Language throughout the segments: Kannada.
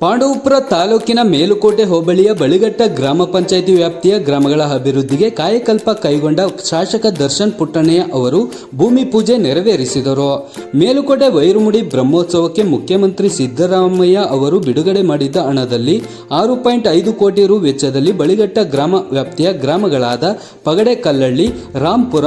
ಪಾಂಡವಪುರ ತಾಲೂಕಿನ ಮೇಲುಕೋಟೆ ಹೋಬಳಿಯ ಬಳಿಗಟ್ಟ ಗ್ರಾಮ ಪಂಚಾಯಿತಿ ವ್ಯಾಪ್ತಿಯ ಗ್ರಾಮಗಳ ಅಭಿವೃದ್ಧಿಗೆ ಕಾಯಕಲ್ಪ ಕೈಗೊಂಡ ಶಾಸಕ ದರ್ಶನ್ ಪುಟ್ಟಣ್ಣಯ್ಯ ಅವರು ಭೂಮಿ ಪೂಜೆ ನೆರವೇರಿಸಿದರು. ಮೇಲುಕೋಟೆ ವೈರುಮುಡಿ ಬ್ರಹ್ಮೋತ್ಸವಕ್ಕೆ ಮುಖ್ಯಮಂತ್ರಿ ಸಿದ್ದರಾಮಯ್ಯ ಅವರು ಬಿಡುಗಡೆ ಮಾಡಿದ್ದ ಹಣದಲ್ಲಿ ಆರು ಪಾಯಿಂಟ್ ಐದು ಕೋಟಿ ರು ವೆಚ್ಚದಲ್ಲಿ ಬಳಿಘಟ್ಟ ಗ್ರಾಮ ವ್ಯಾಪ್ತಿಯ ಗ್ರಾಮಗಳಾದ Pagade Kallahalli Rampura,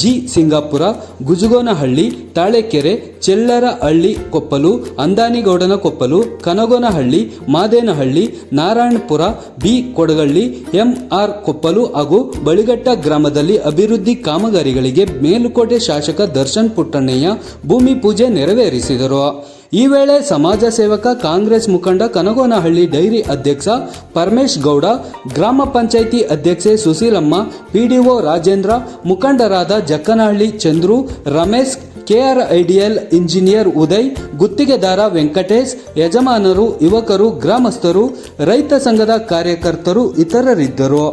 G Singapura, Gujugonahalli, Talekere, Chellarahalli Koppalu ಅಂದಾನಿಗೌಡನ Koppalu Kanagonahalli Madenahalli, Narayanapura, B. Kodagalli MR Koppalu ಹಾಗೂ ಬಳಿಘಟ್ಟ ಗ್ರಾಮದಲ್ಲಿ ಅಭಿವೃದ್ಧಿ ಕಾಮಗಾರಿಗಳಿಗೆ ಮೇಲುಕೋಟೆ ಶಾಸಕ ದರ್ಶನ್ ಪುಟ್ಟಣ್ಣಯ್ಯ ಭೂಮಿ ಪೂಜೆ ನೆರವೇರಿಸಿದರು. ಈ ವೇಳೆ ಸಮಾಜ ಸೇವಕ ಕಾಂಗ್ರೆಸ್ ಮುಖಂಡ ಕನಗೋನಹಳ್ಳಿ ಡೈರಿ ಅಧ್ಯಕ್ಷ ಪರಮೇಶ್ ಗೌಡ, ಗ್ರಾಮ ಪಂಚಾಯಿತಿ ಅಧ್ಯಕ್ಷೆ ಸುಶೀಲಮ್ಮ ಪಿಡಿಒ ರಾಜೇಂದ್ರ, ಮುಖಂಡರಾದ ಜಕ್ಕನಹಳ್ಳಿ ಚಂದ್ರು, ರಮೇಶ್ ಕೆಆರ್ಐಡಿಎಲ್ ಇಂಜಿನಿಯರ್ ಉದಯ್ ಗುತ್ತಿಗೆದಾರ ವೆಂಕಟೇಶ್ ಯಜಮಾನರು ಯುವಕರು ಗ್ರಾಮಸ್ಥರು ರೈತ ಸಂಘದ ಕಾರ್ಯಕರ್ತರು ಇತರರಿದ್ದರು.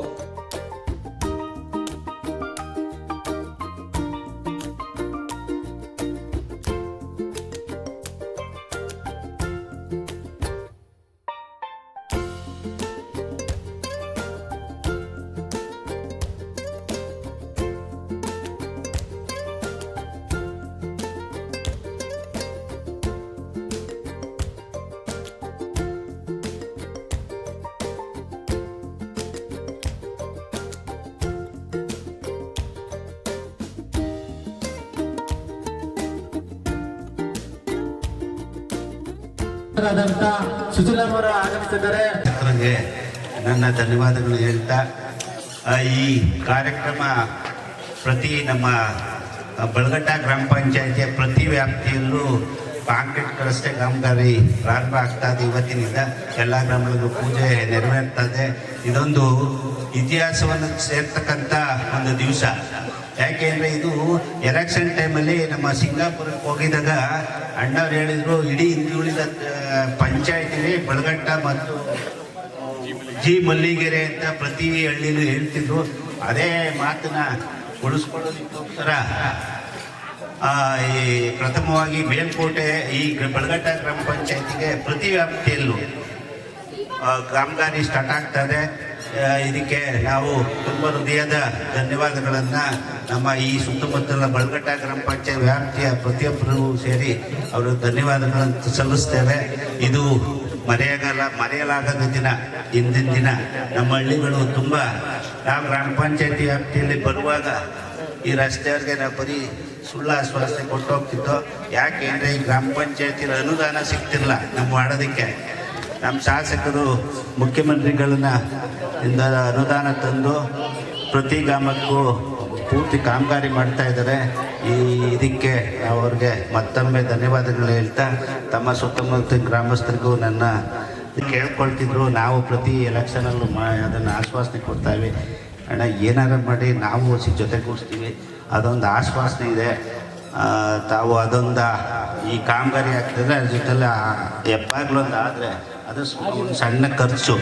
ಆಗಮಿಸಿದ್ದಾರೆ. ನನ್ನ ಧನ್ಯವಾದಗಳು ಹೇಳ್ತಾ ಈ ಕಾರ್ಯಕ್ರಮ ಪ್ರತಿ ನಮ್ಮ ಬಳಗಟ್ಟ ಗ್ರಾಮ ಪಂಚಾಯಿತಿಯ ಪ್ರತಿ ವ್ಯಾಪ್ತಿಯಲ್ಲೂ ಕಾಂಕ್ರೀಟ್ ರಸ್ತೆ ಕಾಮಗಾರಿ ಪ್ರಾರಂಭ ಆಗ್ತಾ ಇದೆ ಇವತ್ತಿನಿಂದ. ಎಲ್ಲ ಗ್ರಾಮಗಳಿಗೂ ಪೂಜೆ ನೆರವೇರ್ತದೆ ಇದೊಂದು ಇತಿಹಾಸವನ್ನು ಸೇರ್ತಕ್ಕಂಥ ಒಂದು ದಿವಸ. ಯಾಕೆಂದ್ರೆ ಇದು ಎಲೆಕ್ಷನ್ ಟೈಮಲ್ಲಿ ನಮ್ಮ ಸಿಂಗಾಪುರಕ್ಕೆ ಹೋಗಿದಾಗ ಅಣ್ಣವ್ರು ಹೇಳಿದ್ರು, ಇಡೀ ಹಿಂದುಳಿದ ಪಂಚಾಯತಿಲಿ ಬಳಗಟ್ಟ ಮತ್ತು ಜಿ ಮಲ್ಲಿಗೆರೆ ಅಂತ ಪ್ರತಿ ಹಳ್ಳಿಲೂ ಹೇಳ್ತಿದ್ರು. ಅದೇ ಮಾತನ್ನ ಉಳಿಸ್ಕೊಳ್ಳೋದಕ್ಕೋಸ್ಕರ ಈ ಪ್ರಥಮವಾಗಿ ಮೇಲ್ಕೋಟೆ, ಈ ಬಳಗಟ್ಟ ಗ್ರಾಮ ಪಂಚಾಯತಿಗೆ ಪ್ರತಿ ವ್ಯಾಪ್ತಿಯಲ್ಲೂ ಕಾಮಗಾರಿ ಸ್ಟಾರ್ಟ್ ಆಗ್ತದೆ ಇದಕ್ಕೆ ನಾವು ತುಂಬ ಹೃದಯದ ಧನ್ಯವಾದಗಳನ್ನು ನಮ್ಮ ಈ ಸುತ್ತಮುತ್ತಲಿನ ಬಳಗಟ್ಟ ಗ್ರಾಮ ಪಂಚಾಯತ್ ವ್ಯಾಪ್ತಿಯ ಪ್ರತಿಯೊಬ್ಬರು ಸೇರಿ ಅವರು ಧನ್ಯವಾದಗಳನ್ನು ಸಲ್ಲಿಸ್ತೇವೆ. ಇದು ಮರೆಯಾಗಲ್ಲ, ಮರೆಯಲಾಗದ ದಿನ. ಹಿಂದಿನ ದಿನ ನಮ್ಮ ಹಳ್ಳಿಗಳು ತುಂಬ, ನಾವು ಗ್ರಾಮ ಪಂಚಾಯತಿ ವ್ಯಾಪ್ತಿಯಲ್ಲಿ ಬರುವಾಗ ಈ ರಸ್ತೆಯವ್ರಿಗೆ ನಾವು ಬರೀ ಸುಳ್ಳು ಆಶ್ವಾಸನೆ ಕೊಟ್ಟು ಹೋಗ್ತಿದ್ದೋ, ಯಾಕೆ ಅಂದರೆ ಈ ಗ್ರಾಮ ಪಂಚಾಯತಿಲಿ ಅನುದಾನ ಸಿಗ್ತಿಲ್ಲ ನಮ್ಮ ಮಾಡೋದಕ್ಕೆ ನಮ್ಮ ಶಾಸಕರು ಮುಖ್ಯಮಂತ್ರಿಗಳನ್ನ ಇಂದ ಅನುದಾನ ತಂದು ಪ್ರತಿ ಗ್ರಾಮಕ್ಕೂ ಪೂರ್ತಿ ಕಾಮಗಾರಿ ಮಾಡ್ತಾ ಇದ್ದಾರೆ. ಈ ಇದಕ್ಕೆ ಅವ್ರಿಗೆ ಮತ್ತೊಮ್ಮೆ ಧನ್ಯವಾದಗಳು ಹೇಳ್ತಾ, ತಮ್ಮ ಸುತ್ತಮುತ್ತ ಗ್ರಾಮಸ್ಥರಿಗೂ ನನ್ನ ಕೇಳ್ಕೊಳ್ತಿದ್ರು. ನಾವು ಪ್ರತಿ ಎಲೆಕ್ಷನಲ್ಲೂ ಮಾ, ಅದನ್ನು ಆಶ್ವಾಸನೆ ಕೊಡ್ತಾವೆ ಅಣ್ಣ, ಏನಾರ ಮಾಡಿ ನಾವು ಸಿ ಜೊತೆಗೂಡಿಸ್ತೀವಿ. ಅದೊಂದು ಆಶ್ವಾಸನೆ ಇದೆ. ತಾವು ಅದೊಂದು ಈ ಕಾಮಗಾರಿ ಆಗ್ತದೆ, ಅದ್ರ ಜೊತೆಲ್ಲ ಎಪ್ಪಾಗ್ಲೊಂದು ಆದರೆ ಅದು ಒಂದು ಸಣ್ಣ ಖರ್ಚು.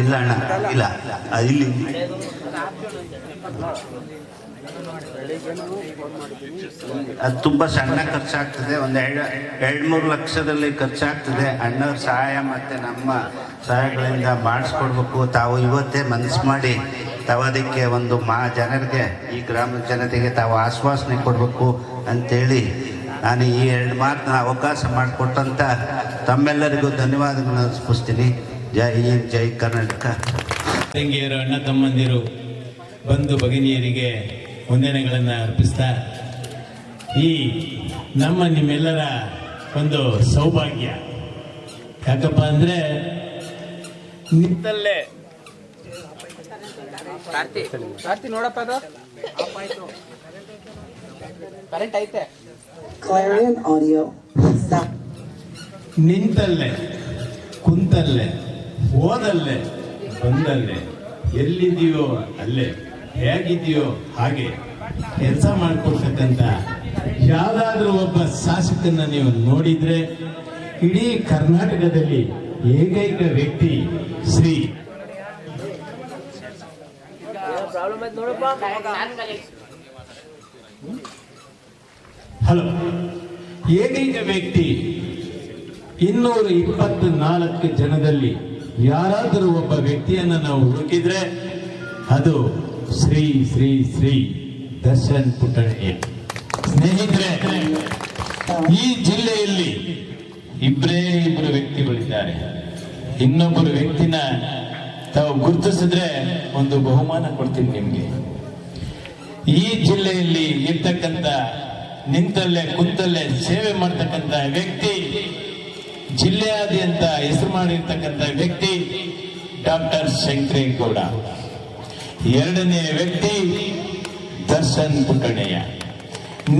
ಇಲ್ಲ ಅಣ್ಣ, ಇಲ್ಲ. ಇಲ್ಲಿ ಅದು ತುಂಬ ಸಣ್ಣ ಖರ್ಚಾಗ್ತದೆ. ಒಂದು ಎರಡು ಎರಡು ಮೂರು ಲಕ್ಷದಲ್ಲಿ ಖರ್ಚಾಗ್ತದೆ. ಅಣ್ಣವ್ರ ಸಹಾಯ ಮತ್ತು ನಮ್ಮ ಸಹಾಯಗಳಿಂದ ಮಾಡಿಸ್ಕೊಡ್ಬೇಕು. ತಾವು ಇವತ್ತೇ ಮನಸ್ಸು ಮಾಡಿ, ತಾವು ಅದಕ್ಕೆ ಒಂದು ಮಾ, ಜನರಿಗೆ, ಈ ಗ್ರಾಮದ ಜನತೆಗೆ ತಾವು ಆಶ್ವಾಸನೆ ಕೊಡಬೇಕು ಅಂತೇಳಿ ನಾನು ಈ ಎರಡು ಮಾತನ್ನ ಅವಕಾಶ ಮಾಡಿಕೊಟ್ಟಂಥ ತಮ್ಮೆಲ್ಲರಿಗೂ ಧನ್ಯವಾದಗಳನ್ನು ಅರ್ಪಿಸ್ತೀನಿ. ಜೈ ಜೈ ಕರ್ನಾಟಕ. ತಂಗಿಯರು, ಅಣ್ಣ ತಮ್ಮಂದಿರು, ಬಂಧು ಭಗಿನಿಯರಿಗೆ ವಂದನೆಗಳನ್ನು ಅರ್ಪಿಸ್ತಾ ಈ ನಮ್ಮ ನಿಮ್ಮೆಲ್ಲರ ಒಂದು ಸೌಭಾಗ್ಯ. ಯಾಕಪ್ಪ ಅಂದರೆ ನಿಂತಲ್ಲೇ. ನೋಡಪ್ಪ ಅದು. ಕರೆಂಟ್ ಐತೆ. ನಿಂತಲ್ಲೇ ಕುಂತಲ್ಲೇ ಓದಲ್ಲೇ ಬಂದಲ್ಲೇ ಎಲ್ಲಿದೆಯೋ ಅಲ್ಲೇ. ಹೇಗಿದೆಯೋ ಹಾಗೆ ಕೆಲಸ ಮಾಡ್ಕೊಳ್ತಕ್ಕಂಥ ಯಾವುದಾದ್ರೂ ಒಬ್ಬ ಶಾಸಕನ್ನ ನೀವು ನೋಡಿದ್ರೆ ಇಡೀ ಕರ್ನಾಟಕದಲ್ಲಿ ಏಕೈಕ ವ್ಯಕ್ತಿ ಶ್ರೀ ಹಲೋ, ಏಕೈಕ ವ್ಯಕ್ತಿ ಇನ್ನೂರ ಇಪ್ಪತ್ನಾಲ್ಕು ಜನದಲ್ಲಿ ಯಾರಾದರೂ ಒಬ್ಬ ವ್ಯಕ್ತಿಯನ್ನು ನಾವು ಹುಡುಕಿದ್ರೆ ಅದು ಶ್ರೀ ಶ್ರೀ ಶ್ರೀ ದರ್ಶನ್ ಪುಟ್ಟಣಿ ಸ್ನೇಹಿತರೆ, ಈ ಜಿಲ್ಲೆಯಲ್ಲಿ ಇಬ್ಬರೇ ಇಬ್ಬರು ವ್ಯಕ್ತಿಗಳಿದ್ದಾರೆ. ಇನ್ನೊಬ್ಬರು ವ್ಯಕ್ತಿನ ತಾವು ಗುರುತಿಸಿದ್ರೆ ಒಂದು ಬಹುಮಾನ ಕೊಡ್ತೀನಿ ನಿಮಗೆ. ಈ ಜಿಲ್ಲೆಯಲ್ಲಿ ಇರ್ತಕ್ಕಂಥ ನಿಂತಲ್ಲೇ, ಕುಂತಲ್ಲೇ ಸೇವೆ ಮಾಡ್ತಕ್ಕಂಥ ವ್ಯಕ್ತಿ, ಜಿಲ್ಲೆಯಾದ್ಯಂತ ಹೆಸರು ಮಾಡಿರ್ತಕ್ಕಂಥ ವ್ಯಕ್ತಿ ಡಾಕ್ಟರ್ ಶಂಕರೇಗೌಡ. ಎರಡನೇ ವ್ಯಕ್ತಿ ದರ್ಶನ್ ಪುಟ್ಟಣೆಯ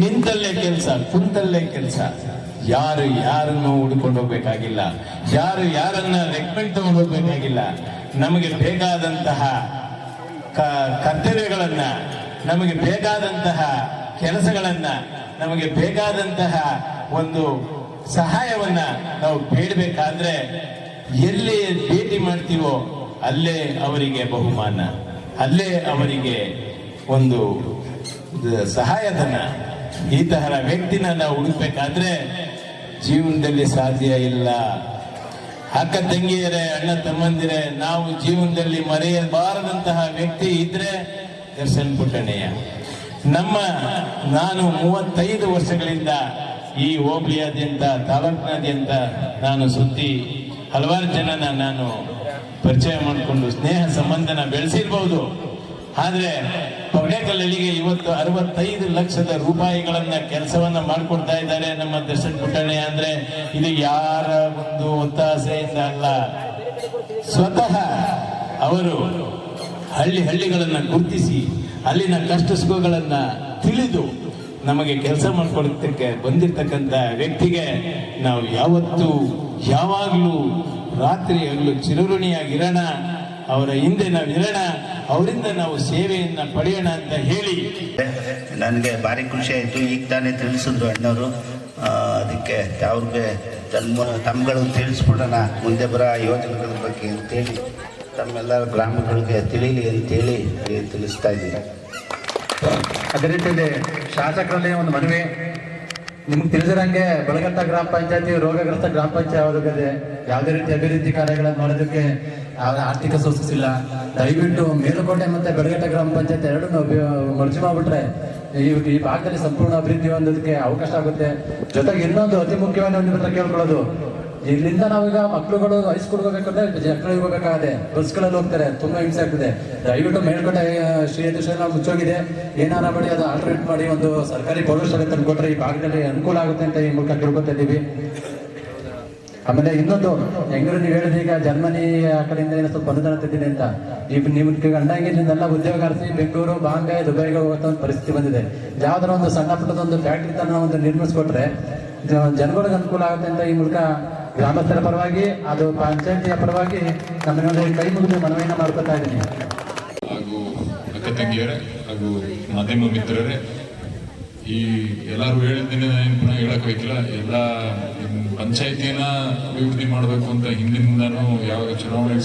ನಿಂತಲ್ಲೇ ಕೆಲಸ, ಕುಂತಲ್ಲೇ ಕೆಲಸ. ಯಾರು ಯಾರನ್ನು ಹುಡ್ಕೊಂಡು ಹೋಗ್ಬೇಕಾಗಿಲ್ಲ, ಯಾರು ಯಾರನ್ನ ರೆಕಮೆಂಡ್ ತಗೊಂಡು ಹೋಗ್ಬೇಕಾಗಿಲ್ಲ, ನಮಗೆ ಬೇಕಾದಂತಹ ಕರ್ತವ್ಯಗಳನ್ನ, ನಮಗೆ ಬೇಕಾದಂತಹ ಕೆಲಸಗಳನ್ನ, ನಮಗೆ ಬೇಕಾದಂತಹ ಒಂದು ಸಹಾಯವನ್ನ ನಾವು ಬೇಡಬೇಕಾದ್ರೆ ಎಲ್ಲಿ ಭೇಟಿ ಮಾಡ್ತೀವೋ ಅಲ್ಲೇ ಅವರಿಗೆ ಬಹುಮಾನ. ಅಲ್ಲೇ ಅವರಿಗೆ ಒಂದು ಸಹಾಯಧನ. ಈ ತರಹ ವ್ಯಕ್ತಿನ ನಾವು ಹುಡುಕ್ಬೇಕಾದ್ರೆ ಜೀವನದಲ್ಲಿ ಸಾಧ್ಯ ಇಲ್ಲ. ಅಕ್ಕ ತಂಗಿಯರೇ, ಅಣ್ಣ ತಮ್ಮಂದಿರೇ, ನಾವು ಜೀವನದಲ್ಲಿ ಮರೆಯಬಾರದಂತಹ ವ್ಯಕ್ತಿ ಇದ್ರೆ ದರ್ಶನ್ ಪುಟ್ಟಣೆಯ ನಮ್ಮ ನಾನು ಮೂವತ್ತೈದು ವರ್ಷಗಳಿಂದ ಈ ಹೋಬಳಿಯಾದ್ಯಂತ, ತಾಲೂಕಿನಾದ್ಯಂತ ನಾನು ಸುತ್ತಿ ಹಲವಾರು ಜನನ ನಾನು ಪರಿಚಯ ಮಾಡಿಕೊಂಡು ಸ್ನೇಹ ಸಂಬಂಧನ ಬೆಳೆಸಿರ್ಬಹುದು ಆದರೆ ಪಗಡೆಕಲ್ಲಿಗೆ ಇವತ್ತು ಅರವತ್ತೈದು ಲಕ್ಷದ ರೂಪಾಯಿಗಳನ್ನ ಕೆಲಸವನ್ನ ಮಾಡಿಕೊಡ್ತಾ ಇದ್ದಾರೆ ನಮ್ಮ ದರ್ಶನ್ ಪುಟ್ಟಣೆ ಅಂದ್ರೆ ಇದು ಯಾರ ಒಂದು ಒತ್ತಾಸೆಯಿಂದ ಅಲ್ಲ. ಸ್ವತಃ ಅವರು ಹಳ್ಳಿ ಹಳ್ಳಿಗಳನ್ನ ಗುರುತಿಸಿ, ಅಲ್ಲಿನ ಕಷ್ಟ ಸುಖಗಳನ್ನ ತಿಳಿದು ನಮಗೆ ಕೆಲಸ ಮಾಡಿಕೊಡೋದಕ್ಕೆ ಬಂದಿರತಕ್ಕಂಥ ವ್ಯಕ್ತಿಗೆ ನಾವು ಯಾವತ್ತೂ ಯಾವಾಗಲೂ ರಾತ್ರಿ ಹಗಲು ಚಿರಋಣಿಯಾಗಿರೋಣ. ಅವರ ಹಿಂದೆ ನಾವು ಇರೋಣ ಅವರಿಂದ ನಾವು ಸೇವೆಯನ್ನ ಪಡೆಯೋಣ ಅಂತ ಹೇಳಿ. ನನಗೆ ಭಾರಿ ಖುಷಿ ಆಯಿತು. ಈಗ ತಾನೇ ತಿಳಿಸಿದ್ರು ಅಣ್ಣವರು. ಅದಕ್ಕೆ ಅವ್ರಿಗೆ ತಮ್ಮ ತಮ್ಮಗಳು ತಿಳಿಸ್ಬಿಡೋಣ. ಮುಂದೆ ಬರೋ ಯೋಜನೆಗಳ ಬಗ್ಗೆ ಅಂತೇಳಿ. ತಮ್ಮೆಲ್ಲ ಗ್ರಾಮಗಳಿಗೆ ತಿಳಿಲಿ ಅಂತೇಳಿ ತಿಳಿಸ್ತಾ ಇದ್ದೀನಿ. ಅದೇ ರೀತಿಯಲ್ಲಿ ಶಾಸಕರಲ್ಲಿ ಒಂದು ಮನವಿ. ನಿಮ್ಗೆ ತಿಳಿದಿರಂಗೆ ಬೆಳಗಟ್ಟ ಗ್ರಾಮ ಪಂಚಾಯತಿ, ರೋಗಗ್ರಸ್ತ ಗ್ರಾಮ ಪಂಚಾಯತ್ ಇದೆ ಯಾವುದೇ ರೀತಿ ಅಭಿವೃದ್ಧಿ ಕಾರ್ಯಗಳನ್ನು ಮಾಡೋದಕ್ಕೆ ಆರ್ಥಿಕ ಸೋರ್ಸಸ್ ಇಲ್ಲ ದಯವಿಟ್ಟು ಮೇಲುಕೋಟೆ ಮತ್ತೆ ಬೆಳಗಟ್ಟ ಗ್ರಾಮ ಪಂಚಾಯತ್ ಎರಡನ್ನು ಮರ್ಜಿ ಮಾಡಿಬಿಟ್ರೆ ಈ ಈ ಭಾಗದಲ್ಲಿ ಸಂಪೂರ್ಣ ಅಭಿವೃದ್ಧಿ ಹೊಂದೋದಕ್ಕೆ ಅವಕಾಶ ಆಗುತ್ತೆ. ಜೊತೆಗೆ ಇನ್ನೊಂದು ಅತಿ ಮುಖ್ಯವಾಗಿ ಒಂದು ಕೇಳ್ಕೊಳ್ಳೋದು ಇಲ್ಲಿಂದ ನಾವೀಗ ಮಕ್ಳುಗಳು ಹೈಸ್ಕೂಲ್ಗೆ ಹೋಗ್ಬೇಕಂದ್ರೆ ಮಕ್ಕಳಿಗೆ ಹೋಗ್ಬೇಕಾಗದೆ. ಬಸ್ಗಳಲ್ಲಿ ಹೋಗ್ತಾರೆ. ತುಂಬಾ ಹಿಂಸೆ ಆಗ್ತದೆ. ದಯವಿಟ್ಟು ಮೇಲ್ಕೋಟೆ ಶ್ರೀ ಯತೀಶ್ವರ ಮುಚ್ಚೋಗಿದೆ. ಏನಾರ ಮಾಡಿ, ಅದು ಆಲ್ಟ್ರೇಟ್ ಮಾಡಿ ಒಂದು ಸರ್ಕಾರಿ ಪ್ರೌಢಶಾಲೆ ತಂದ್ಕೊಟ್ರೆ ಈ ಭಾಗದಲ್ಲಿ ಅನುಕೂಲ ಆಗುತ್ತೆ ಅಂತ ಈ ಮೂಲಕ ಕೇಳ್ಕೊತಾ ಇದ್ದೀವಿ. ಆಮೇಲೆ ಇನ್ನೊಂದು, ಹೆಂಗ್ರೆ ನೀವು ಹೇಳಿದ್ರೆ ಈಗ ಜರ್ಮನಿ ಆ ಕಡೆಯಿಂದ ಏನೋ ಸ್ವಲ್ಪ ಅನುದಾನ ತಂದಿದೆ ಅಂತ. ಈಗ ಇಲ್ಲಿಂದೆಲ್ಲ ಉದ್ಯೋಗ ಆರಿಸಿ ಬೆಂಗಳೂರು, ಬಾಂಬೆ, ದುಬೈಗೆ ಹೋಗುವಂತ ಒಂದು ಪರಿಸ್ಥಿತಿ ಬಂದಿದೆ. ಯಾವ್ದಾರ ಒಂದು ಸಣ್ಣ ಪುಟ್ಟದ ಒಂದು ಫ್ಯಾಕ್ಟ್ರಿ ತನ್ನ ಒಂದು ನಿರ್ಮಿಸ್ಕೊಟ್ರೆ ಜನಗಳಿಗೆ ಅನುಕೂಲ ಆಗುತ್ತೆ ಅಂತ ಈ ಮೂಲಕ ಗ್ರಾಮಸ್ಥರ ಪರವಾಗಿ ಅದು ಪಂಚಾಯತಿಯ ಪರವಾಗಿ ನಮ್ಮ ಕೈ ಮುಗಿದು ಮನವಿಯನ್ನು ಮಾಡ್ಕೊತಾ ಇದ್ದೀನಿ. ಹಾಗೂ ಅಕ್ಕ ತಂಗಿಯರೇ ಹಾಗೂ ಮಾಧ್ಯಮ ಮಿತ್ರರೇ, ಈ ಎಲ್ಲರೂ ಹೇಳಿದ್ದೀನಿ ಏನು ಪುನಃ ಹೇಳಕ್ ಹೋಯ್ತಿಲ್ಲ, ಎಲ್ಲ ಪಂಚಾಯತಿನ ಅಭಿವೃದ್ಧಿ ಮಾಡಬೇಕು ಅಂತ ಹಿಂದಿನಿಂದನೂ ಯಾವಾಗ ಚುನಾವಣೆ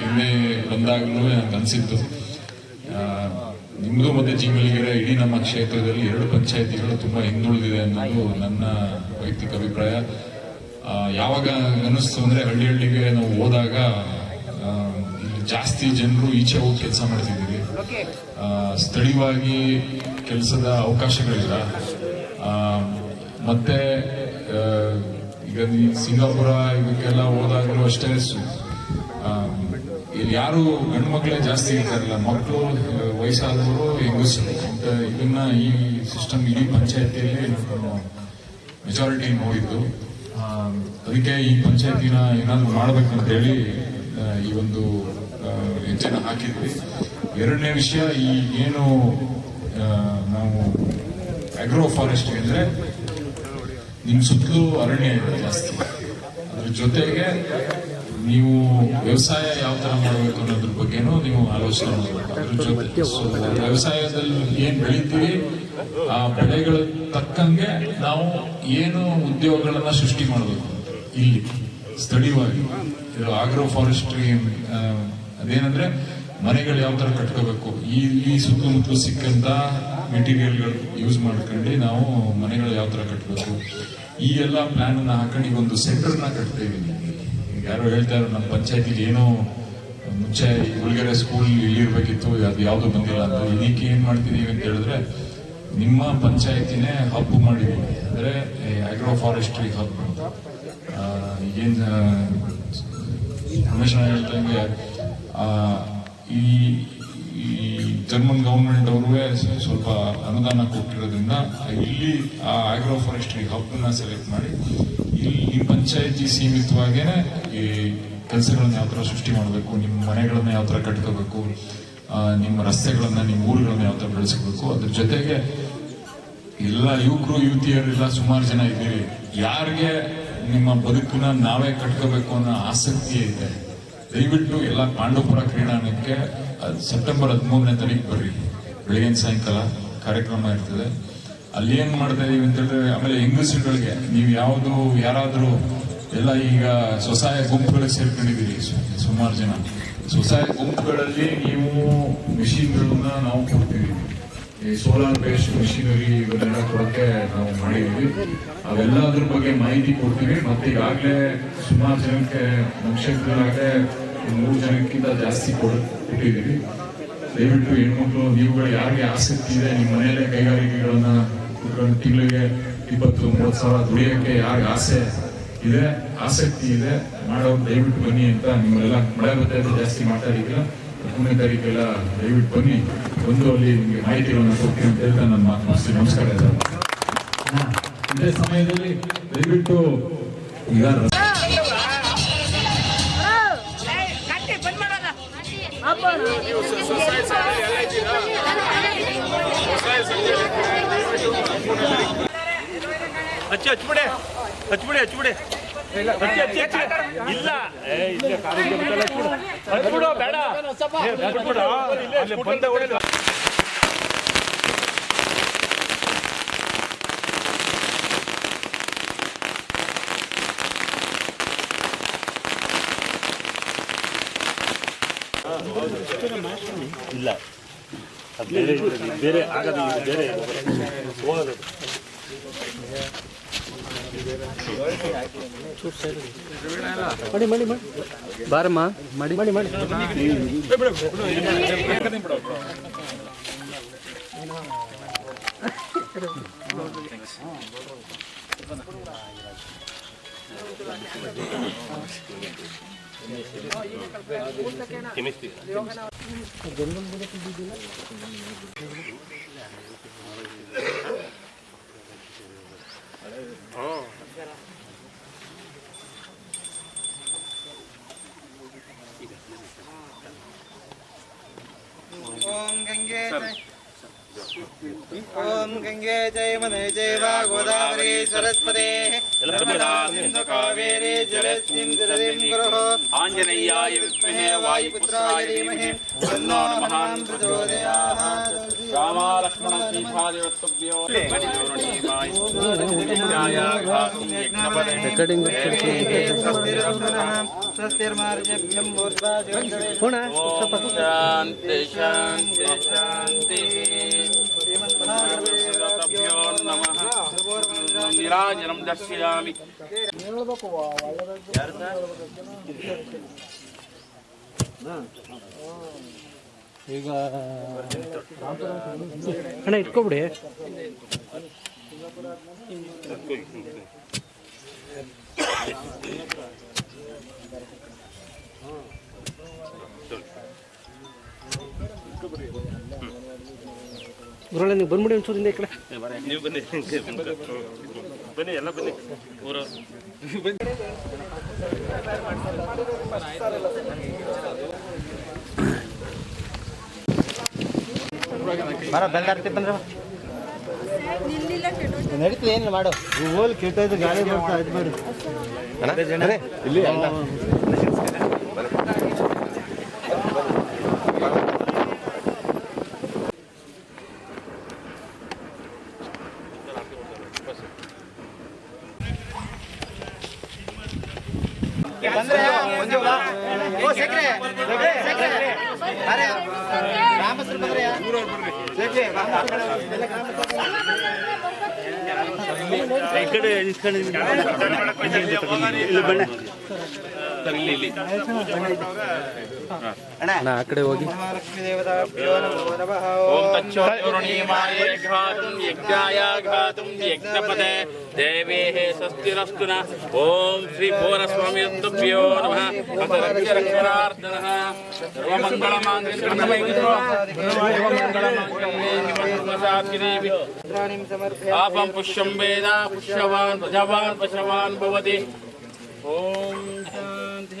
ಹಿಂದೆ ಬಂದಾಗಲೂ ನನಗೆ ಅನಿಸಿತ್ತು. ನಿಮ್ಮದು ಮತ್ತೆ ಚಿಂಗಲಿಗೆರೆ ಇಡೀ ನಮ್ಮ ಕ್ಷೇತ್ರದಲ್ಲಿ ಎರಡು ಪಂಚಾಯತಿಗಳು ತುಂಬಾ ಹಿಂದುಳಿದಿದೆ ಅನ್ನೋದು ನನ್ನ ವೈಯಕ್ತಿಕ ಅಭಿಪ್ರಾಯ. ಯಾವಾಗ ಅನಿಸ್ತು ಅಂದ್ರೆ ಹಳ್ಳಿ ಹಳ್ಳಿಗೆ ನಾವು ಹೋದಾಗ ಜಾಸ್ತಿ ಜನರು ಈಚೆ ಹೋಗಿ ಕೆಲಸ ಮಾಡ್ತಿದ್ದೀವಿ. ಸ್ಥಳೀಯವಾಗಿ ಕೆಲಸದ ಅವಕಾಶಗಳಿಲ್ಲ. ಮತ್ತೆ ಈಗ ಸಿಂಗಾಪುರ ಇದಕ್ಕೆಲ್ಲ ಹೋದಾಗಲೂ ಅಷ್ಟೇ ಇಲ್ಲಿ ಯಾರು ಗಂಡು ಮಕ್ಕಳೇ ಜಾಸ್ತಿ ಇರ್ತಾರಲ್ಲ ಮಕ್ಕಳು ವಯಸ್ಸಾದವರು ಹೆಂಗಸರು ಅಂತ ಇದನ್ನ ಈ ಸಿಸ್ಟಮ್ ಇಡೀ ಪಂಚಾಯತಿಯಲ್ಲಿ ಮೆಜಾರಿಟಿ ನೋಡಿದ್ದು. ಅದಕ್ಕೆ ಈ ಪಂಚಾಯತಿನ ಏನಾದರೂ ಮಾಡ್ಬೇಕಂತ ಹೇಳಿ ಈ ಒಂದು ಹೆಜ್ಜೆನ ಹಾಕಿದ್ವಿ. ಎರಡನೇ ವಿಷಯ, ಈ ಏನು ನಾವು ಅಗ್ರೋ ಫಾರೆಸ್ಟ್ ಅಂದರೆ ನಿಮ್ಮ ಸುತ್ತಲೂ ಅರಣ್ಯ ಇದೆ ಜಾಸ್ತಿ. ಅದ್ರ ಜೊತೆಗೆ ನೀವು ವ್ಯವಸಾಯ ಯಾವ ತರ ಮಾಡಬೇಕು ಅನ್ನೋದ್ರ ಬಗ್ಗೆನೂ ನೀವು ಆಲೋಚನೆ ಮಾಡಬೇಕು. ಅದ್ರ ಜೊತೆ. ಸೊ ವ್ಯವಸಾಯದಲ್ಲಿ ಏನು ಬೆಳಿತೀವಿ ಆ ಬೆಳೆಗಳ ತಕ್ಕಂಗೆ ನಾವು ಏನು ಉದ್ಯೋಗಗಳನ್ನ ಸೃಷ್ಟಿ ಮಾಡಬೇಕು. ಇಲ್ಲಿ, ಸ್ಥಳೀಯವಾಗಿ. ಇದು ಆಗ್ರೋ ಫಾರೆಸ್ಟ್ರಿ ಅದೇನಂದ್ರೆ ಮನೆಗಳು ಯಾವ ತರ ಕಟ್ಕೋಬೇಕು. ಈ ಈ ಸುತ್ತಮುತ್ತಲು ಸಿಕ್ಕಂತ ಮೆಟೀರಿಯಲ್ಗಳು ಯೂಸ್ ಮಾಡ್ಕೊಂಡು ನಾವು ಮನೆಗಳು ಯಾವ ತರ ಕಟ್ಟಬೇಕು ಈ ಎಲ್ಲ ಪ್ಲಾನ್ ಅನ್ನ ಹಾಕೊಂಡು ಈಗ ಒಂದು ಸೆಂಟರ್ನ ಕಟ್ತಾ ಈಗ ಯಾರೋ ಹೇಳ್ತಾರೆ ನಮ್ಮ ಪಂಚಾಯತಿಲಿ ಏನೋ ಮುಂಚೆ ಉಳ್ಗೆರೆ ಸ್ಕೂಲ್ ಇಲ್ಲಿರ್ಬೇಕಿತ್ತು, ಅದು ಯಾವುದು ಬಂದಿಲ್ಲ ಅಂತ. ಇದಕ್ಕೆ ಏನ್ ಮಾಡ್ತಿದೀವಿ ಅಂತ ಹೇಳಿದ್ರೆ ನಿಮ್ಮ ಪಂಚಾಯತಿನೇ ಹಬ್ ಮಾಡಿದ್ದೀವಿ ಅಂದ್ರೆ ಆಗ್ರೋ ಫಾರೆಸ್ಟ್ರಿ ಹಬ್ ಏನು ರಮೇಶ್ ಹೇಳ್ದಂಗೆ ಈ ಈ ಜರ್ಮನ್ ಗವರ್ಮೆಂಟ್ ಅವ್ರಿಗೆ ಸ್ವಲ್ಪ ಅನುದಾನ ಕೊಟ್ಟಿರೋದ್ರಿಂದ ಇಲ್ಲಿ ಆ ಆಗ್ರೋ ಫಾರೆಸ್ಟ್ರಿ ಹಬ್ನ ಸೆಲೆಕ್ಟ್ ಮಾಡಿ, ಇಲ್ಲಿ ಈ ಪಂಚಾಯತಿ ಸೀಮಿತವಾಗೇನೆ ಈ ಕೆಲಸಗಳನ್ನ ಯಾವ ಥರ ಸೃಷ್ಟಿ ಮಾಡಬೇಕು ನಿಮ್ಮ ಮನೆಗಳನ್ನ ಯಾವ ಥರ ಕಟ್ಕೋಬೇಕು ನಿಮ್ಮ ರಸ್ತೆಗಳನ್ನು, ನಿಮ್ಮ ಊರುಗಳನ್ನ ಯಾವ ಥರ ಬೆಳೆಸ್ಕೋಬೇಕು ಅದ್ರ ಜೊತೆಗೆ ಎಲ್ಲ ಯುವಕರು, ಯುವತಿಯರೆಲ್ಲ ಸುಮಾರು ಜನ ಇದ್ದೀರಿ. ಯಾರಿಗೆ ನಿಮ್ಮ ಬದುಕನ್ನ ನಾವೇ ಕಟ್ಕೋಬೇಕು ಅನ್ನೋ ಆಸಕ್ತಿ ಇದೆ. ದಯವಿಟ್ಟು ಎಲ್ಲ ಪಾಂಡವಪುರ ಕ್ರೀಡಾಂಗಣಕ್ಕೆ ಸೆಪ್ಟೆಂಬರ್ ಹದಿಮೂರನೇ ತಾರೀಕು ಬರ್ರಿ. ಬೆಳಗಿನ ಸಾಯಂಕಾಲ ಕಾರ್ಯಕ್ರಮ ಇರ್ತದೆ. ಅಲ್ಲಿ ಏನು ಮಾಡ್ತಾ ಇದೀವಿ ಅಂತ ಹೇಳಿದ್ರೆ, ಆಮೇಲೆ ಹೆಂಗಸರುಗಳಿಗೆ ನೀವು ಯಾವುದು, ಯಾರಾದರೂ ಎಲ್ಲ ಈಗ ಸ್ವಸಹಾಯ ಗುಂಪುಗಳಿಗೆ ಸೇರ್ಕೊಂಡಿದ್ದೀರಿ. ಸುಮಾರು ಜನ. ಸ್ವಸಹಾಯ ಗುಂಪುಗಳಲ್ಲಿ ನೀವು ಮಿಷಿನ್ಗಳನ್ನ ನಾವು ಕೊಡ್ತೀವಿ. ಈ ಸೋಲಾರ್ ಬೇಸ್ಡ್ ಮಿಷಿನರಿ ಇವನ್ನೆಲ್ಲ ಕೊಡಕ್ಕೆ ನಾವು ಮಾಡಿದೀವಿ ಅವೆಲ್ಲದ್ರ ಬಗ್ಗೆ ಮಾಹಿತಿ ಕೊಡ್ತೀವಿ. ಮತ್ತೆ ಈಗಾಗಲೇ ಸುಮಾರು ಜನಕ್ಕೆ ನಮ್ಮ ಮೂರು ಜನಕ್ಕಿಂತ ಜಾಸ್ತಿ ಕೊಟ್ಟಿದ್ದೀವಿ. ದಯವಿಟ್ಟು ಹೆಣ್ಮಕ್ಳು, ನೀವುಗಳು ಯಾರಿಗೆ ಆಸಕ್ತಿ ಇದೆ, ನಿಮ್ಮ ಮನೆಯಲ್ಲೇ ಕೈಗಾರಿಕೆಗಳನ್ನ ತಿಂಗಳಿಗೆ ಇಪ್ಪತ್ತು ಮೂವತ್ತು ಸಾವಿರ ದುಡಿಯೋಕ್ಕೆ ಯಾರಿಗೆ ಆಸೆ ಇದೆ ಆಸಕ್ತಿ ಇದೆ. ಮಾಡೋ ದಯವಿಟ್ಟು ಬನ್ನಿ ಅಂತ ನಿಮ್ಮೆಲ್ಲ ಮಳೆ ಬತ್ತೆ ಅಂತ ಜಾಸ್ತಿ ಮಾತಾಡಿಲ್ಲ ಹತ್ತನೇ ತಾರೀಕೆಲ್ಲ ದಯವಿಟ್ಟು ಬನ್ನಿ. ಒಂದು ಅಲ್ಲಿ ನಿಮಗೆ ಮಾಹಿತಿಗಳನ್ನು ಕೊಡ್ತೀನಿ ಅಂತ ಹೇಳ್ತಾ ನನ್ನ ಮಾತು ಮುಗಿಸ್ತೀನಿ. ನಮಸ್ಕಾರ ಇದೆ ಸಮಯದಲ್ಲಿ ದಯವಿಟ್ಟು ಈಗ ಹಚ್ಚಿ ಹಚ್ಬಿಡಿ ಹಚ್ಬಿಡಿ ಹಚ್ಬಿಡಿ ಇಲ್ಲ ಹಚ್ಬಿಡು. ಬೇಡ. ಹಚ್ಬಿಡು. ಇಲ್ಲ ಅದು ಬೇರೆ ಬೇರೆ ಆಗದು ಇದು ಬೇರೆ ಹೋಗಲ್ಲ ಬಾರಮ್ಮ ಮಾಡಿ ಮಾಡಿ ಮಾಡಿ. Oh. Om Gange. ओम गंगे जय मने जय वा गोदावरी सरस्वती। सिंधु कावेरी जलस्मिन् जलधिं गुरुः आञ्जनेयाय विद्महे वायुपुत्राय धीमहि। तन्नो प्रचोदयाः लक्ष्मण ಶ್ರೀಮನ್ಮಹಾಗಣಪತಿಭ್ಯೋ ನಮಃ ನಿರಾಜನಂ ದರ್ಶಯಾಮಿ ಈಗ ಅಣ್ಣ ಇಟ್ಕೊಬಿಡಿ ಗುರುಳೆ ನೀವು ಬಂದ್ಬಿಡಿ ಒಂಚೂರಿಂದ ಈ ಕಡೆ. ನೀವು ಬನ್ನಿ ಬನ್ನಿ ಎಲ್ಲ ಬನ್ನಿ. ಊರು. ಬರ ಬೆಲ್ದಾಡ್ತಿ ಬಂದ್ರೆ. ನಡೀತದೆ ಏನು ಮಾಡು. ಹೋಲ್ ಕೆಟ್ಟೋಯ್ತು ಗಾಳಿ ಬರ್ತಾ ಇದು ಮಾಡಿ. ಇಲ್ಲಿ ಈ ಕಡೆ ಇಲ್ಲಿ ಬಣ್ಣ ಮಹಾಲಕ್ಷ್ಮೀ అక్కడే ಹೋಗಿ. ఓం తచ్చోరుణీమాయే ఘాతుం యజ్ఞాయ ఘాతుం యజ్ఞపదే దేవేహ స్వస్తిరస్తు ఓం శ్రీ పూరస్వామి తుభ్యో నమ అసరక్షరార్దన పాపం పుష్యం వేద పుష్యవాన్ రజవాన్ పశవాన్ భవతి. ఓం శాంతి.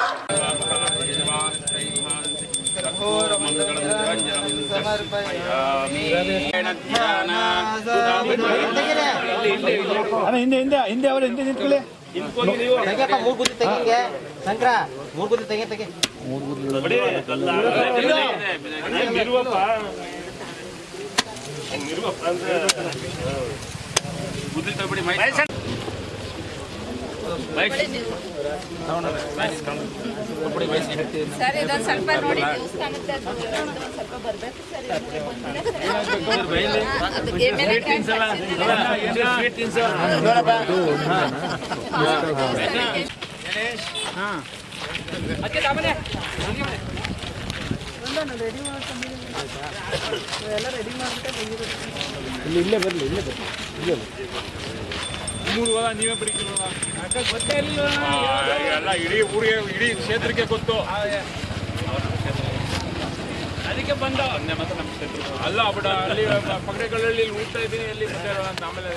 ಹಿಂದೆ ಹಿಂದೆ ಹಿಂದೆ ಅವರ ಹಿಂದೆ ನಿಂತ್ಕೊಳ್ಳಿ ತೆಗಿಯಪ್ಪ ಮೂರ್ ಬುದ್ಧಿ ತೆಗಿಂಗೆ ಶಂಕರ ಮೂರ್ ಬುದ್ಧಿ ತೆಗಿ ತೆಗಿ ಇರುವಪ್ಪ ಇರುವಪ್ಪ ಅಂದ್ರೆ ಬುದ್ಧಿ ತಗೊಬಿಡಿ ಮೈ ಸರ್ ಇದೊಂದು ಸ್ವಲ್ಪ ನೋಡಿ ನ್ಯೂಸ್ ಕಾಣುತ್ತೆ ಅದು ಒಂದು ಸ್ವಲ್ಪ ಬರಬೇಕು ಸರ್ ಅದು ಎಮ್ಮೆಲ್ಯೆ ಮೂರು ವಾರ ನೀವೇ ಬಿಡಿಕೊಳ್ಳುವ ಎಲ್ಲ ಇಡೀ ಊರಿಗೆ ಇಡೀ ಕ್ಷೇತ್ರಕ್ಕೆ ಗೊತ್ತು. ಅದಕ್ಕೆ ಬಂದ. ಮತ್ತೆ ನಮ್ಮ ಕ್ಷೇತ್ರ ಅಲ್ಲ ಬಟ ಅಲ್ಲಿ ಪಗಡೆಗಳಲ್ಲಿ ಊಟ ಇದ್ದೀನಿ ಎಲ್ಲಿ ಬಿಟ್ಟಾರೋ ಅಂತ ಆಮೇಲೆ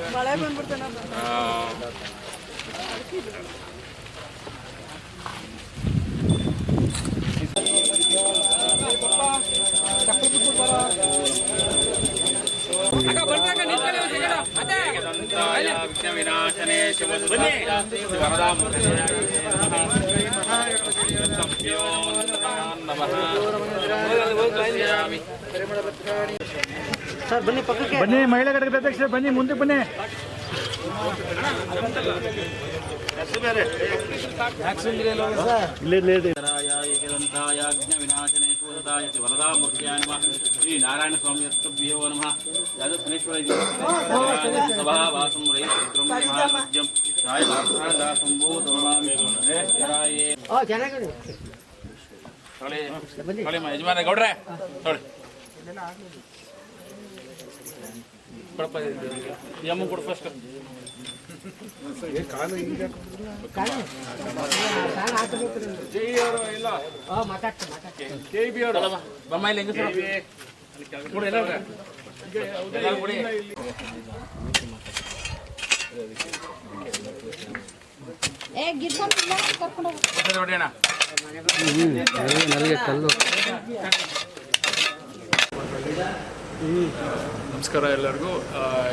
ಸರ್ ಬನ್ನಿ ಪಕ್ಕಕ್ಕೆ ಬನ್ನಿ. ಮಹಿಳಾ ಘಟಕದ ಅಧ್ಯಕ್ಷ ಬನ್ನಿ ಮುಂದೆ ಬನ್ನಿ ದಂತಾಯ ವಿಘ್ನ ವಿನಾಶನೇ ಶೂಲತಾಯ ಯಜಮಾನ ಗೌಡ್ರೆ ತೊಳೆ ಇಲ್ಲ ಕೊಡು ಫಸ್ಟ್ ಬೊಮ್ಮಾಯಿಲಿ ಹೆಂಗ ಕೊಡು ಎಲ್ಲ ಕೊಡಿ ನಮಸ್ಕಾರ ಎಲ್ಲರಿಗೂ.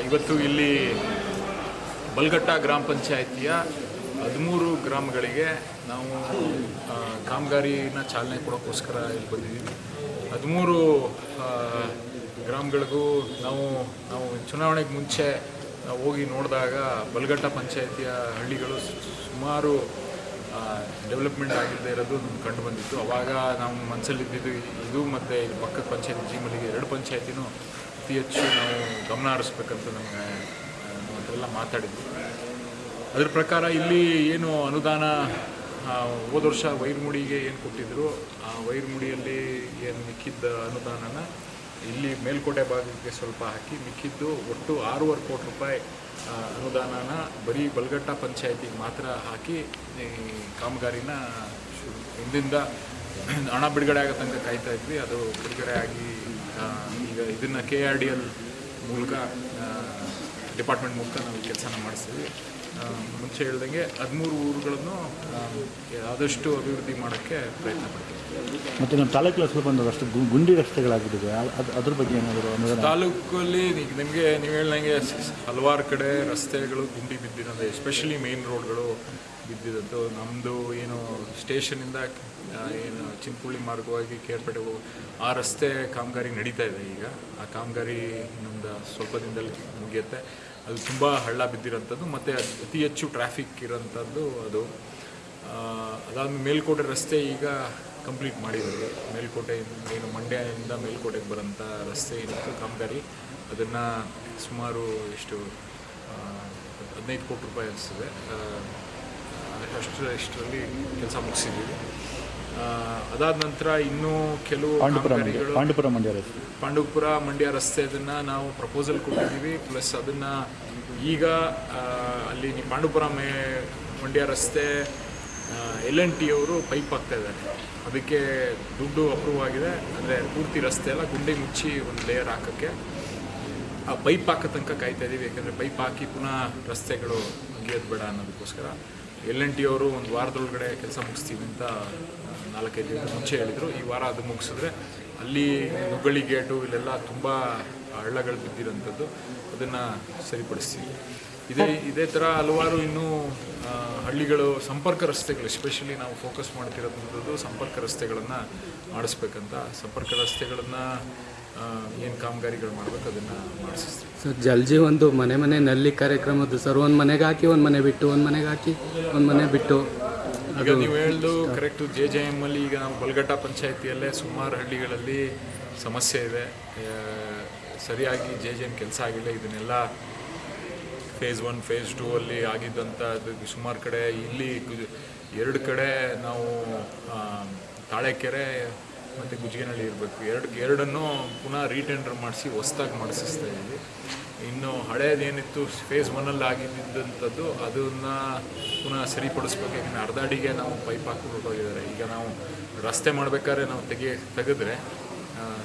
ಇವತ್ತು ಇಲ್ಲಿ ಬಲ್ಗಟ್ಟ ಗ್ರಾಮ ಪಂಚಾಯಿತಿಯ ಹದಿಮೂರು ಗ್ರಾಮಗಳಿಗೆ ನಾವು ಕಾಮಗಾರಿನ ಚಾಲನೆ ಕೊಡೋಕ್ಕೋಸ್ಕರ ಇಲ್ಲಿ ಬಂದಿದ್ದೀವಿ. ಹದಿಮೂರು ಗ್ರಾಮಗಳಿಗೂ ನಾವು ನಾವು ಚುನಾವಣೆಗೆ ಮುಂಚೆ ಹೋಗಿ ನೋಡಿದಾಗ ಬಲ್ಗಟ್ಟ ಪಂಚಾಯಿತಿಯ ಹಳ್ಳಿಗಳು ಸುಮಾರು ಡೆವಲಪ್ಮೆಂಟ್ ಆಗಿಲ್ಲದೆ ಇರೋದು ನಮ್ಗೆ ಕಂಡು ಬಂದಿತ್ತು. ಅವಾಗ ನಮ್ಮ ಮನಸ್ಸಲ್ಲಿದ್ದಿದ್ದು ಇದು ಮತ್ತು ಇದು ಪಕ್ಕದ ಪಂಚಾಯತಿ ಜೀಮಲಿಗೆ ಎರಡು ಪಂಚಾಯತಿನೂ ಅತಿ ಹೆಚ್ಚು ನಾವು ಗಮನ ಹರಿಸ್ಬೇಕಂತ ನಮಗೆ ಅದೆಲ್ಲ ಮಾತಾಡಿದ್ವಿ. ಅದ್ರ ಪ್ರಕಾರ ಇಲ್ಲಿ ಏನು ಅನುದಾನ ಹೋದ ವರ್ಷ ವೈರ್ಮುಡಿಗೆ ಏನು ಕೊಟ್ಟಿದ್ರು, ಆ ವೈರ್ಮುಡಿಯಲ್ಲಿ ಏನು ಮಿಕ್ಕಿದ್ದ ಅನುದಾನನ ಇಲ್ಲಿ ಮೇಲ್ಕೋಟೆ ಭಾಗಕ್ಕೆ ಸ್ವಲ್ಪ ಹಾಕಿ ಮಿಕ್ಕಿದ್ದು ಒಟ್ಟು ಆರೂವರೆ ಕೋಟಿ ರೂಪಾಯಿ ಅನುದಾನನ ಬರೀ ಬಲ್ಗಟ್ಟ ಪಂಚಾಯತಿಗೆ ಮಾತ್ರ ಹಾಕಿ, ಈ, ಕಾಮಗಾರಿನ ಹಿಂದಿಂದ ಹಣ ಬಿಡುಗಡೆ ಆಗೋ ತನಕ ಕಾಯ್ತಾ ಇದ್ವಿ. ಅದು ಬಿಡುಗಡೆ ಆಗಿ ಈಗ ಇದನ್ನು ಕೆ ಆರ್ ಡಿ ಎಲ್ ಮೂಲಕ ಡಿಪಾರ್ಟ್ಮೆಂಟ್ ಮೂಲಕ ನಾವು ಕೆಲಸನ ಮಾಡಿಸ್ತೀವಿ. ಮುಂಚೆ ಹೇಳ್ದಂಗೆ ಹದಿಮೂರು ಊರುಗಳನ್ನು ಆದಷ್ಟು ಅಭಿವೃದ್ಧಿ ಮಾಡೋಕ್ಕೆ ಪ್ರಯತ್ನ ಪಡ್ತೀವಿ. ಮತ್ತು ನಮ್ಮ ತಾಲೂಕಿನ ಸ್ವಲ್ಪ ಒಂದು ಅಷ್ಟು ಗುಂಡಿ ರಸ್ತೆಗಳಾಗಿದ್ದಾವೆ ಅದು ಅದ್ರ ಬಗ್ಗೆ ಏನಾದರೂ ಅಂದರೆ ತಾಲೂಕಲ್ಲಿ ಈಗ ನಿಮಗೆ ನೀವು ಹೇಳ್ದಂಗೆ ಹಲವಾರು ಕಡೆ ರಸ್ತೆಗಳು ಗುಂಡಿ ಬಿದ್ದಿರೋದು ಎಸ್ಪೆಷಲಿ ಮೇನ್ ರೋಡ್ಗಳು ಬಿದ್ದಿದ್ದು ನಮ್ಮದು ಏನು ಸ್ಟೇಷನಿಂದ ಏನು ಚಿಂಪುಳ್ಳಿ ಮಾರ್ಗವಾಗಿ ಕೇರ್ಪೇಟೆ ಹೋಗೋ ಆ ರಸ್ತೆ ಕಾಮಗಾರಿ ನಡೀತಾ ಇದೆ ಈಗ. ಆ ಕಾಮಗಾರಿ ಇನ್ನೊಂದು ಸ್ವಲ್ಪ ದಿನದಲ್ಲಿ ಮುಗಿಯುತ್ತೆ. ಅದು ತುಂಬ ಹಳ್ಳ ಬಿದ್ದಿರೋಂಥದ್ದು, ಮತ್ತು ಅತಿ ಹೆಚ್ಚು ಟ್ರಾಫಿಕ್ ಇರೋಂಥದ್ದು ಅದು. ಅದಾದ ಮೇಲ್ಕೋಟೆ ರಸ್ತೆ ಈಗ ಕಂಪ್ಲೀಟ್ ಮಾಡಿದ್ದಾರೆ. ಮೇಲ್ಕೋಟೆ ಏನು ಮಂಡ್ಯದಿಂದ ಮೇಲ್ಕೋಟೆಗೆ ಬರೋಂಥ ರಸ್ತೆ ಏನಿತ್ತು ಕಾಮಗಾರಿ. ಅದನ್ನು ಸುಮಾರು ಎಷ್ಟು ಹದಿನೈದು ಕೋಟಿ ರೂಪಾಯಿ ಅನಿಸ್ತದೆ ಅಷ್ಟು ಇಷ್ಟರಲ್ಲಿ ಕೆಲಸ ಮುಗಿಸಿದ್ದೀವಿ. ಅದಾದ ನಂತರ ಇನ್ನೂ ಕೆಲವು ಪಾಂಡುಪುರ ಮಂಡ್ಯ ಕಾಮಗಾರಿಗಳು ಪಾಂಡುಪುರ ಮಂಡ್ಯ ರಸ್ತೆ. ಪಾಂಡುಪುರ ಮಂಡ್ಯ ರಸ್ತೆ ಅದನ್ನು ನಾವು ಪ್ರಪೋಸಲ್ ಕೊಟ್ಟಿದ್ದೀವಿ. ಪ್ಲಸ್ ಅದನ್ನು ಈಗ ಅಲ್ಲಿ ಪಾಂಡುಪುರ ಮೇ ಮಂಡ್ಯ ರಸ್ತೆ ಎಲ್ ಎನ್ ಟಿ ಅವರು ಪೈಪ್ ಹಾಕ್ತಾ ಇದ್ದಾರೆ. ಅದಕ್ಕೆ ದುಡ್ಡು ಅಪ್ರೂವ್ ಆಗಿದೆ. ಅಂದರೆ ಪೂರ್ತಿ ರಸ್ತೆ ಎಲ್ಲ ಗುಂಡಿ ಮುಚ್ಚಿ ಒಂದು ಲೇಯರ್ ಹಾಕೋಕ್ಕೆ. ಆ ಪೈಪ್ ಹಾಕೋ ತನಕ ಕಾಯ್ತಾ ಇದ್ದೀವಿ. ಯಾಕಂದರೆ ಪೈಪ್ ಹಾಕಿ ಪುನಃ ರಸ್ತೆಗಳು ಬೇಡ ಅನ್ನೋದಕ್ಕೋಸ್ಕರ. ಎಲ್ ಎನ್ ಟಿ ಅವರು ಒಂದು ವಾರದೊಳಗಡೆ ಕೆಲಸ ಮುಗಿಸ್ತೀವಿ ಅಂತ ನಾಲ್ಕೈದು ದಿನದ ಮುಂಚೆ ಹೇಳಿದರು. ಈ ವಾರ ಅದು ಮುಗಿಸಿದ್ರೆ ಅಲ್ಲಿ ನುಗ್ಗಳಿ ಗೇಟು ಇಲ್ಲೆಲ್ಲ ತುಂಬ ಹಳ್ಳಗಳು ಬಿದ್ದಿರೋಂಥದ್ದು ಅದನ್ನು ಸರಿಪಡಿಸ್ತೀವಿ. ಇದೇ ಇದೇ ಥರ ಹಲವಾರು ಇನ್ನೂ ಹಳ್ಳಿಗಳು ಸಂಪರ್ಕ ರಸ್ತೆಗಳು ಎಸ್ಪೆಷಲಿ ನಾವು ಫೋಕಸ್ ಮಾಡ್ತಿರೋದಂಥದ್ದು ಸಂಪರ್ಕ ರಸ್ತೆಗಳನ್ನು ಮಾಡಿಸ್ಬೇಕಂತ, ಸಂಪರ್ಕ ರಸ್ತೆಗಳನ್ನು ಏನು ಕಾಮಗಾರಿಗಳು ಮಾಡಬೇಕು ಅದನ್ನು ಮಾಡಿಸ್ತೀವಿ. ಸರ್ ಜಲ್ ಒಂದು ಮನೆ ಮನೆ, ನಲ್ಲಿ ಕಾರ್ಯಕ್ರಮದ್ದು, ಸರ್, ಒಂದು ಮನೆಗೆ ಹಾಕಿ, ಒಂದು ಮನೆ ಬಿಟ್ಟು, ಒಂದು ಮನೆಗೆ ಹಾಕಿ, ಒಂದು ಮನೆ ಬಿಟ್ಟು. ಈಗ ನೀವು ಹೇಳ್ದು ಕರೆಕ್ಟು ಜೆ ಜೆ ಎಂ ಅಲ್ಲಿ ಈಗ ನಾವು ಬಲ್ಗಟ್ಟ ಪಂಚಾಯತಿಯಲ್ಲೇ ಸುಮಾರು ಹಳ್ಳಿಗಳಲ್ಲಿ ಸಮಸ್ಯೆ ಇದೆ. ಸರಿಯಾಗಿ ಜೆ ಜೆ ಎಂ ಕೆಲಸ ಆಗಿಲ್ಲ. ಇದನ್ನೆಲ್ಲ ಫೇಸ್ ಒನ್ ಫೇಸ್ ಟೂ ಅಲ್ಲಿ ಆಗಿದ್ದಂಥ ಸುಮಾರು ಕಡೆ ಇಲ್ಲಿ ಎರಡು ಕಡೆ ನಾವು ತಾಳೆಕೆರೆ ಮತ್ತು ಗುಜ್ಜಿಗೆನಹಳ್ಳಿ ಇರಬೇಕು. ಎರಡು ಎರಡನ್ನೂ ಪುನಃ ರೀಟೆಂಡರ್ ಮಾಡಿಸಿ ಹೊಸ್ದಾಗಿ ಮಾಡಿಸ್ತಾ ಇದ್ದೀವಿ. ಇನ್ನು ಹಳೇದೇನಿತ್ತು ಫೇಸ್ ಒನ್ನಲ್ಲಿ ಆಗಿದ್ದಂಥದ್ದು ಅದನ್ನು ಪುನಃ ಸರಿಪಡಿಸ್ಬೇಕು. ಯಾಕಂದರೆ ಅರ್ಧ ಅಡಿಗೆ ನಾವು ಪೈಪ್ ಹಾಕ್ಬಿಟ್ಟು ಈಗ ನಾವು ರಸ್ತೆ ಮಾಡಬೇಕಾದ್ರೆ ನಾವು ತೆಗೆ, ತೆಗೆದ್ರೆ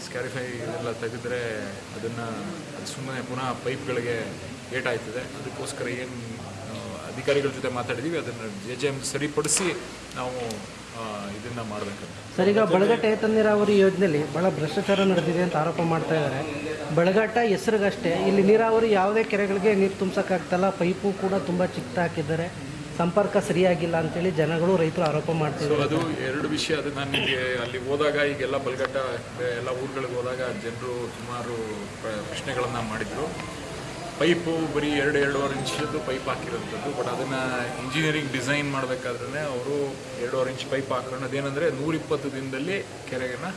ಸ್ಕ್ಯಾರಿಫೈ ಇದೆಲ್ಲ ತೆಗೆದ್ರೆ ಅದನ್ನು ಅದು ಸುಮ್ಮನೆ ಪುನಃ ಪೈಪ್ಗಳಿಗೆ ಏಟಾಯ್ತದೆ ಅದಕ್ಕೋಸ್ಕರ ಏನು ಅಧಿಕಾರಿಗಳ ಜೊತೆ ಮಾತಾಡಿದ್ದೀವಿ ಅದನ್ನು ಜೆ ಜೆ ಎಂ ಸರಿಪಡಿಸಿ ನಾವು ಇದನ್ನು ಮಾಡಬೇಕಂತ. ಸರ್ ಈಗ ಬಳಗಟ್ಟ ಏತ ನೀರಾವರಿ ಯೋಜನೆಯಲ್ಲಿ ಭಾಳ ಭ್ರಷ್ಟಾಚಾರ ನಡೆದಿದೆ ಅಂತ ಆರೋಪ ಮಾಡ್ತಾ ಇದ್ದಾರೆ. ಬೆಳಗಟ್ಟ ಹೆಸರಿಗಷ್ಟೇ ಇಲ್ಲಿ ನೀರಾವರಿ ಯಾವುದೇ ಕೆರೆಗಳಿಗೆ ನೀರು ತುಂಬಿಸೋಕ್ಕಾಗ್ತಲ್ಲ ಪೈಪು ಕೂಡ ತುಂಬ ಚಿಕ್ಕ ಹಾಕಿದ್ದಾರೆ ಸಂಪರ್ಕ ಸರಿಯಾಗಿಲ್ಲ ಅಂತೇಳಿ ಜನಗಳು ರೈತರು ಆರೋಪ ಮಾಡ್ತಿದ್ರು ಅದು ಎರಡು ವಿಷಯ. ಅದು ನನಗೆ ಅಲ್ಲಿ ಹೋದಾಗ ಈಗೆಲ್ಲ ಬಲಗಟ್ಟ ಎಲ್ಲ ಊರುಗಳಿಗೆ ಹೋದಾಗ ಜನರು ಸುಮಾರು ಪ್ರ- ಪ್ರಶ್ನೆಗಳನ್ನು ಮಾಡಿದರು. ಪೈಪು ಬರೀ ಎರಡು ಎರಡೂವರೆ ಇಂಚದ್ದು ಪೈಪ್ ಹಾಕಿರೋಂಥದ್ದು ಬಟ್ ಅದನ್ನು ಇಂಜಿನಿಯರಿಂಗ್ ಡಿಸೈನ್ ಮಾಡಬೇಕಾದ್ರೆ ಅವರು ಎರಡೂವರೆ ಇಂಚ್ ಪೈಪ್ ಹಾಕೊಂಡು ಅದೇನೆಂದರೆ ನೂರಿಪ್ಪತ್ತು ದಿನದಲ್ಲಿ ಕೆರೆಯನ್ನು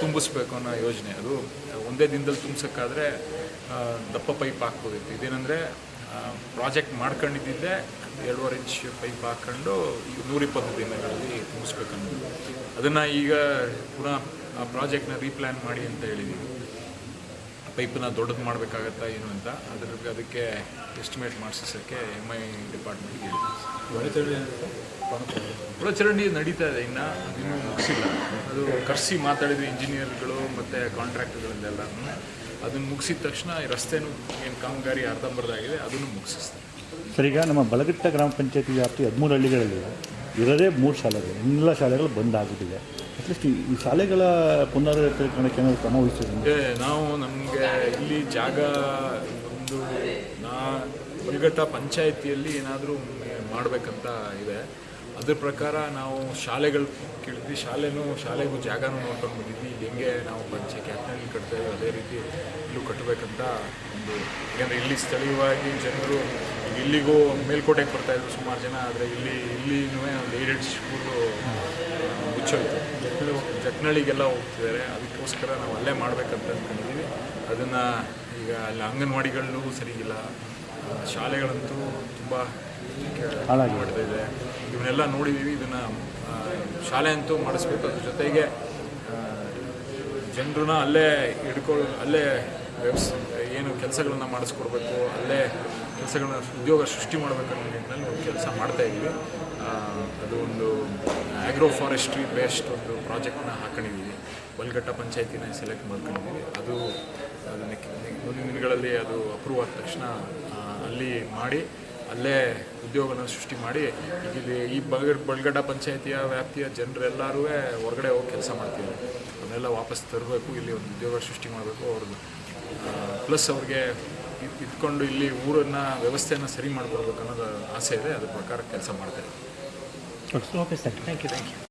ತುಂಬಿಸ್ಬೇಕು ಅನ್ನೋ ಯೋಜನೆ ಅದು. ಒಂದೇ ದಿನದಲ್ಲಿ ತುಂಬಿಸೋಕ್ಕಾದ್ರೆ ದಪ್ಪ ಪೈಪ್ ಹಾಕ್ಬೋದಿತ್ತು. ಇದೇನೆಂದರೆ ಪ್ರಾಜೆಕ್ಟ್ ಮಾಡ್ಕೊಂಡಿದ್ದಿದ್ದೆ ಎರಡೂವರೆ ಇಂಚ್ ಪೈಪ್ ಹಾಕ್ಕೊಂಡು ಈಗ ನೂರಿಪ್ಪತ್ತು ದಿನಗಳಲ್ಲಿ ತುಂಬಿಸ್ಬೇಕನ್ನೋದು. ಅದನ್ನು ಈಗ ಪುನಃ ಆ ಪ್ರಾಜೆಕ್ಟ್ನ ರೀಪ್ಲ್ಯಾನ್ ಮಾಡಿ ಅಂತ ಹೇಳಿದ್ದೀವಿ ಪೈಪನ್ನ ದೊಡ್ಡದು ಮಾಡಬೇಕಾಗತ್ತಾ ಏನು ಅಂತ ಅದ್ರ ಅದಕ್ಕೆ ಎಸ್ಟಿಮೇಟ್ ಮಾಡಿಸೋಕ್ಕೆ ಎಂ ಐ ಡಿಪಾರ್ಟ್ಮೆಂಟ್ಗೆ ಒಳಚರಂಡಿ ನಡೀತಾ ಇದೆ ಇನ್ನು ಇನ್ನೂ ಮುಗಿಸಿಲ್ಲ. ಅದು ಕರೆಸಿ ಮಾತಾಡಿದ್ವಿ ಇಂಜಿನಿಯರ್ಗಳು ಮತ್ತು ಕಾಂಟ್ರಾಕ್ಟರ್ಗಳನ್ನೆಲ್ಲ ಅದನ್ನು ಮುಗಿಸಿದ ತಕ್ಷಣ ಈ ರಸ್ತೆನೂ ಏನು ಕಾಮಗಾರಿ ಅರ್ಧಂಬರ್ಧಾಗಿದೆ ಅದನ್ನು ಮುಗಿಸಿಸ್ತಾರೆ. ಸರ್ ಈಗ ನಮ್ಮ ಬಲಗಟ್ಟ ಗ್ರಾಮ ಪಂಚಾಯತಿ ವ್ಯಾಪ್ತಿ ಹದಿಮೂರು ಹಳ್ಳಿಗಳಲ್ಲಿ ಇರೋದೇ ಮೂರು ಶಾಲೆಗಳು. ಎಲ್ಲ ಶಾಲೆಗಳು ಬಂದ್ ಆಗಿಬಿಟ್ಟಿದೆ. ಅಟ್ಲೀಸ್ಟ್ ಈ ಶಾಲೆಗಳ ಪುನರ್ಕರಣಕ್ಕೆ ಏನಾದರೂ ಕ್ರಮ ನಾವು ನಮಗೆ ಇಲ್ಲಿ ಜಾಗ ಒಂದು ನಾ ಬಲ್ಗಟ್ಟ ಪಂಚಾಯತಿಯಲ್ಲಿ ಏನಾದರೂ ಮಾಡಬೇಕಂತ ಇದೆ. ಅದ್ರ ಪ್ರಕಾರ ನಾವು ಶಾಲೆಗಳು ಕೇಳಿದ್ವಿ. ಶಾಲೆನೂ ಶಾಲೆಗೂ ಜಾಗನೂ ನೋಡ್ಕೊಂಡು ಬಂದಿದ್ವಿ. ಹೆಂಗೆ ನಾವು ಪಂಚಾಯತ್ ಕ್ಯಾಪ್ಟನಲ್ಲಿ ಕಟ್ತೇವೆ, ಅದೇ ರೀತಿ ಇಲ್ಲೂ ಕಟ್ಟಬೇಕಂತ ಒಂದು ಯಾಕಂದರೆ ಇಲ್ಲಿ ಸ್ಥಳೀಯವಾಗಿ ಜನರು ಇಲ್ಲಿಗೂ ಮೇಲ್ಕೋಟೆಗೆ ಬರ್ತಾಯಿದ್ರು ಸುಮಾರು ಜನ, ಆದರೆ ಇಲ್ಲಿ ಇಲ್ಲಿನೂ ಒಂದು ಏಡೆಡ್ ಸ್ಕೂಲು ಮುಚ್ಚೋಯ್ತು ಜಕ್ನಳ್ಳಿಗೆಲ್ಲ ಹೋಗ್ತಿದ್ದಾರೆ. ಅದಕ್ಕೋಸ್ಕರ ನಾವು ಅಲ್ಲೇ ಮಾಡಬೇಕಂತ ಅಂದ್ಕೊಂಡಿದ್ದೀವಿ ಅದನ್ನು ಈಗ ಅಲ್ಲಿ ಅಂಗನವಾಡಿಗಳನ್ನೂ ಸರಿಗಿಲ್ಲ. ಶಾಲೆಗಳಂತೂ ತುಂಬ ಮಾಡ್ತಾ ಇದೆ ಇವನ್ನೆಲ್ಲ ನೋಡಿದ್ದೀವಿ ಇದನ್ನು ಶಾಲೆ ಅಂತೂ ಮಾಡಿಸ್ಬೇಕು. ಅದ್ರ ಜೊತೆಗೆ ಜನರನ್ನ ಅಲ್ಲೇ ಹಿಡ್ಕೊಳ್ಳೋ ಅಲ್ಲೇ ವ್ಯವಸ್ ಏನು ಕೆಲಸಗಳನ್ನ ಮಾಡಿಸ್ಕೊಡ್ಬೇಕು. ಅಲ್ಲೇ ಕೆಲಸಗಳನ್ನ ಉದ್ಯೋಗ ಸೃಷ್ಟಿ ಮಾಡಬೇಕನ್ನೋ ನಿಟ್ಟಿನಲ್ಲಿ ಒಂದು ಕೆಲಸ ಮಾಡ್ತಾ ಇದ್ದೀವಿ ಆ, ಅದು ಒಂದು ಆಗ್ರೋ ಫಾರೆಸ್ಟ್ರಿ ಬೇಸ್ಡ್ ಒಂದು ಪ್ರಾಜೆಕ್ಟ್ನ ಹಾಕೊಂಡಿದ್ದೀವಿ ಬಲ್ಗಟ್ಟ ಪಂಚಾಯತಿನ ಸೆಲೆಕ್ಟ್ ಮಾಡ್ಕೊಂಡಿದ್ದೀವಿ ಅದು ಮುಂದಿನ ದಿನಗಳಲ್ಲಿ ಅದು ಅಪ್ರೂವ್ ಆದ ತಕ್ಷಣ ಅಲ್ಲಿ ಮಾಡಿ, ಅಲ್ಲೇ ಉದ್ಯೋಗನ ಸೃಷ್ಟಿ ಮಾಡಿ ಇಲ್ಲಿ ಈ ಬಲ್ಗ ಬಲ್ಗಡ್ಡ ಪಂಚಾಯತಿಯ ವ್ಯಾಪ್ತಿಯ ಜನರೆಲ್ಲರೂ ಹೊರಗಡೆ ಹೋಗಿ ಕೆಲಸ ಮಾಡ್ತೀವಿ ಅದನ್ನೆಲ್ಲ ವಾಪಸ್ ತರಬೇಕು, ಇಲ್ಲಿ ಒಂದು ಉದ್ಯೋಗ ಸೃಷ್ಟಿ ಮಾಡಬೇಕು ಅವ್ರದ್ದು. ಪ್ಲಸ್ ಅವ್ರಿಗೆ ಇದ್- ಇದ್ಕೊಂಡು ಇಲ್ಲಿ ಊರನ್ನು, ವ್ಯವಸ್ಥೆಯನ್ನು ಸರಿ ಮಾಡ್ಕೊಡ್ಬೇಕು ಅನ್ನೋದು ಆಸೆ ಇದೆ. ಅದ್ರ ಪ್ರಕಾರ ಕೆಲಸ ಮಾಡ್ತಾರೆ Okay. Okay, sir. Thank you. Thank you.